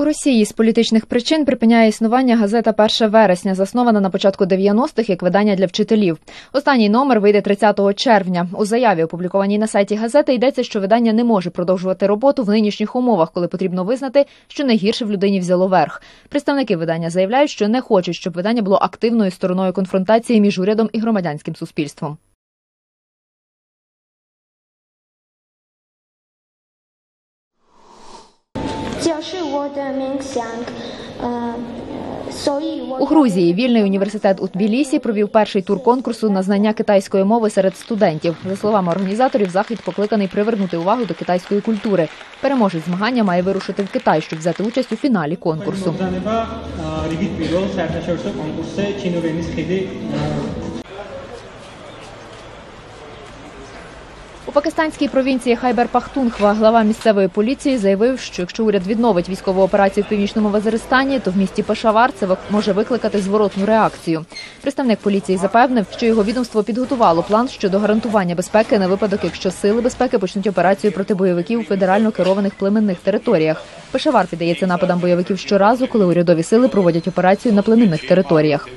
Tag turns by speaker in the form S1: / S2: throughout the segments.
S1: У Росії з політичних причин припиняє існування газета «1 вересня, заснована на початку 90-х як видання для вчителів. Останній номер вийде 30 червня. У заяві, опублікованій на сайті газети, йдеться, що видання не може продовжувати роботу в нинішніх умовах, коли потрібно визнати, що найгірше в людині взяло верх. Представники видання заявляють, що не хочуть, щоб видання було активною стороною конфронтації між урядом і громадянським суспільством. У Грузії вільний університет у Тбілісі провів перший тур конкурсу на знання китайської мови серед студентів. За словами організаторів, захід покликаний привернути увагу до китайської культури. Переможець змагання має вирушити в Китай, щоб взяти участь у фіналі конкурсу. У пакистанській провінції Хайбер Пахтунхва глава місцевої поліції заявив, що якщо уряд відновить військову операцію в північному Вазиристані, то в місті Пешавар це може викликати зворотну реакцію. Представник поліції запевнив, що його відомство підготувало план щодо гарантування безпеки на випадок, якщо сили безпеки почнуть операцію проти бойовиків у федерально керованих племенних територіях. Пешавар піддається нападам бойовиків щоразу, коли урядові сили проводять операцію на племенних територіях.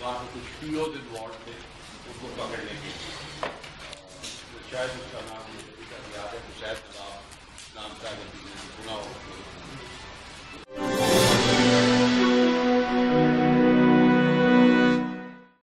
S2: وہاں پہ کچھ پیوز وارڈ تھے ان کو پکڑنے کے شاید اس کا نام